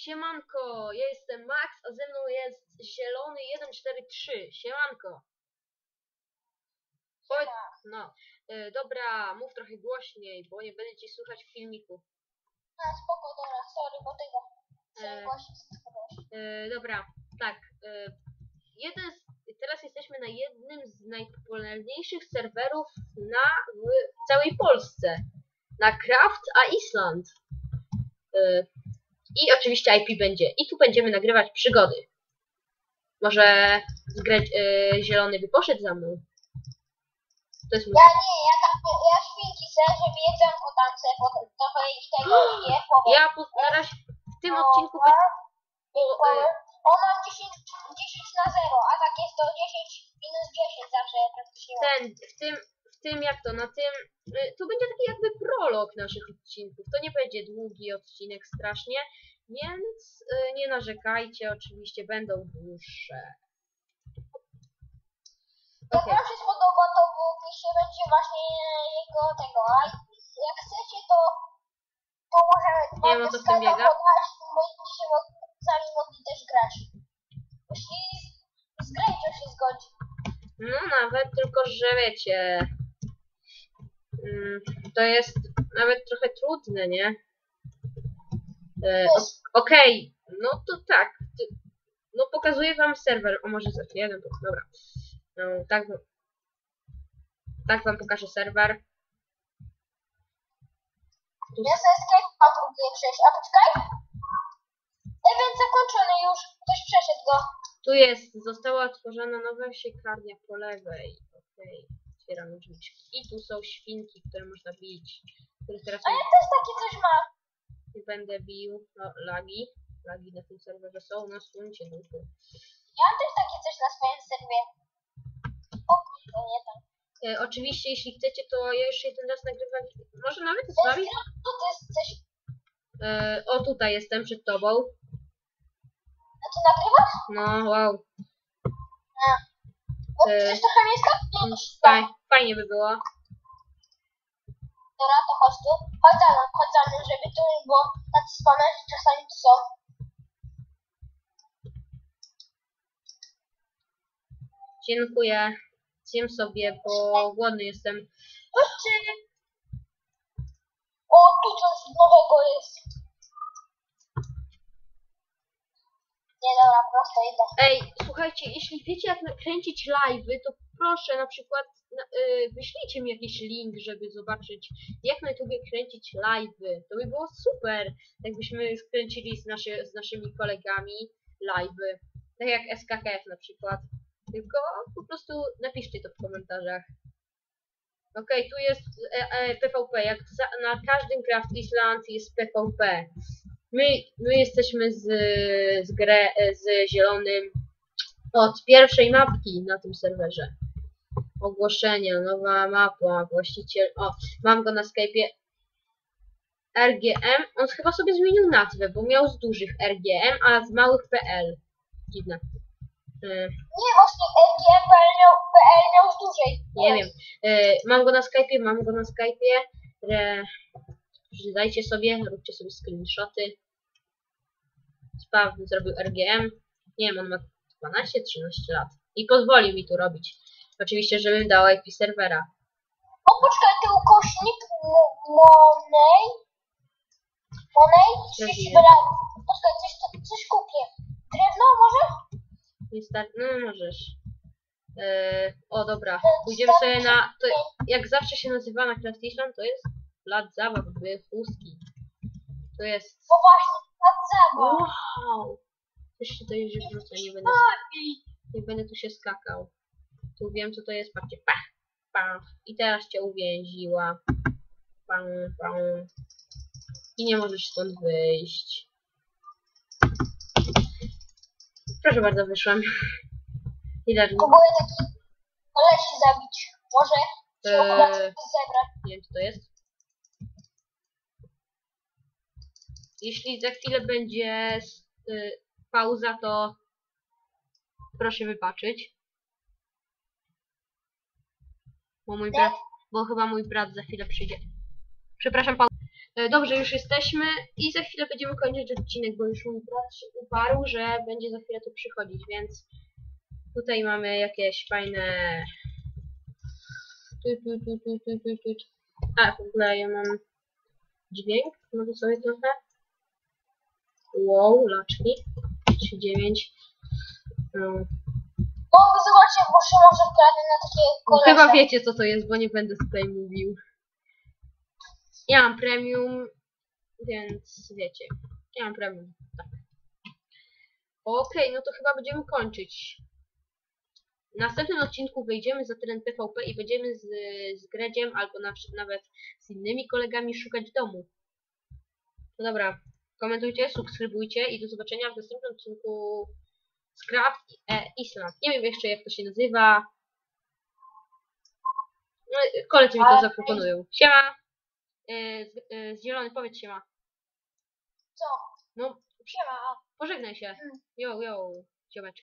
Siemanko, ja jestem Max, a ze mną jest zielony 143. Siemanko. Powiedz, no, y, dobra, mów trochę głośniej, bo nie będę ci słuchać w filmiku. A spoko, dobra, sorry, bo tego. E. Y, dobra, tak. y, jeden z, teraz jesteśmy na jednym z najpopularniejszych serwerów na w całej Polsce. Na Craft a Island. Y, I oczywiście IP będzie. I tu będziemy nagrywać przygody. Może zgrać, y, zielony by poszedł za mną. To jest mój Ja nie, ja, tam, ja świnki chcę, żeby jedzonko tam chcę, potem trochę i tego nie, powiem. Ja po, na razie w tym odcinku by, bo, y, O, mam 10, 10 na 0, a tak jest to 10 minus 10 zawsze praktycznie. ten, w tym, tym jak to, na tym, y, to będzie taki jakby prolog naszych odcinków. To nie będzie długi odcinek strasznie, więc y, nie narzekajcie, oczywiście będą dłuższe. Jak Okej, wam się spodoba, to opisie będzie właśnie jego tego, a jak chcecie, to to możemy Nie wiem, o co w tym biega. mogli też grać. Jeśli z, się zgodzi. no nawet, tylko że wiecie, to jest nawet trochę trudne, nie? E, Okej, no to tak. No pokazuję wam serwer. O może za chwilę, no dobra. No tak. wam- Tak wam pokażę serwer. Tu Ja sobie Skype'a próbuję przejść, a poczekaj. Event zakończony już, ktoś przeszedł go. Tu jest, została otworzona nowa siekarnia po lewej. Okej, drzwiczki. I tu są świnki, które można bić. Których teraz A ja też takie coś mam. nie będę bił. No, lagi. Lagi na tym serwerze są. No, słuchajcie, duchy. Ja mam też takie coś na swoim serwie. O kurde, nie tam. E, oczywiście, jeśli chcecie, to ja jeszcze jeden raz nagrywam. Może nawet z wami. to jest coś... E, o, tutaj jestem przed tobą. A ty nagrywasz? No, wow. Bo E. przecież trochę skąd to Faj, fajnie by było. Dobra, to chodź tu. Chodź za mną, chodź za mną, żeby tu, bo tacy spamerzy czasami tu są. Dziękuję. Zjem sobie, bo głodny jestem. Chodźcie! O, tu coś nowego jest. Nie, dobra, prosto idę. Ej, słuchajcie, jeśli wiecie jak nakręcić live'y, to proszę na przykład na, y, wyślijcie mi jakiś link, żeby zobaczyć jak na YouTubie kręcić live'y. To by było super, jakbyśmy skręcili z, naszy, z naszymi kolegami live'y. Tak jak SKKF na przykład. Tylko po prostu napiszcie to w komentarzach. Okej, tu jest e, e, PvP. Jak za, na każdym Craft Island jest PvP. My, my jesteśmy z, z, grę, z zielonym od pierwszej mapki na tym serwerze. Ogłoszenia, nowa mapa, właściciel. O, mam go na Skype'ie. RGM. On chyba sobie zmienił nazwę, bo miał z dużych RGM, a z małych PL. Dziwne. Y, Nie, właśnie LGM PL miał, PL miał z dłużej. Nie wiem. E, mam go na Skype'ie, mam go na Skype'ie. E, dajcie sobie, róbcie sobie screenshoty. Spawn zrobił RGM. Nie wiem, on ma 12-13 lat. I pozwolił mi tu robić. Oczywiście, żebym dał IP serwera. O, poczekaj, ty ukośnik Mo- Monej. Monej? 30 Rozumiem. dolarów. Poczekaj, coś, coś kupię. Drewno może? Nie start... No możesz. E, o dobra, pójdziemy sobie na... To, jak zawsze się nazywa na Island, to jest plac zabaw, były chustki. To jest... Bo właśnie, tak zabaw. Wow! Coś to już wrzuca, nie będę, nie będę tu się skakał. Tu wiem co to jest, patrzcie, pach, pach. I teraz cię uwięziła. Pam, pam. I nie możesz stąd wyjść. Proszę bardzo, wyszłam. Ile Próbuję taki kolesi zabić. Może Eee. Nie wiem co to jest. Jeśli za chwilę będzie y, pauza, to proszę wybaczyć. Bo mój brat, bo chyba mój brat za chwilę przyjdzie. Przepraszam, pauza. E, Dobrze, już jesteśmy i za chwilę będziemy kończyć odcinek, bo już mój brat się uparł, że będzie za chwilę tu przychodzić, więc tutaj mamy jakieś fajne... A, w ogóle ja mam dźwięk, może sobie trochę. Wow, laczki. 3,9. No. O, zobaczcie, bo Szymon że wkradł na takie kolesie. Chyba wiecie co to jest, bo nie będę tutaj mówił. Ja mam premium, więc wiecie. Ja mam premium, tak. Okej, no to chyba będziemy kończyć. W następnym odcinku wyjdziemy za teren PvP i będziemy z, z Gredziem albo na, nawet z innymi kolegami szukać domu. No dobra, komentujcie, subskrybujcie i do zobaczenia w następnym odcinku z Craft e, Island. Nie wiem jeszcze jak to się nazywa. No, koledzy mi to zaproponują. Siema! E, z, e, z zielony powiedz siema. Co? No, Siema. pożegnaj się. Mm. Jo, jo, ziomeczki.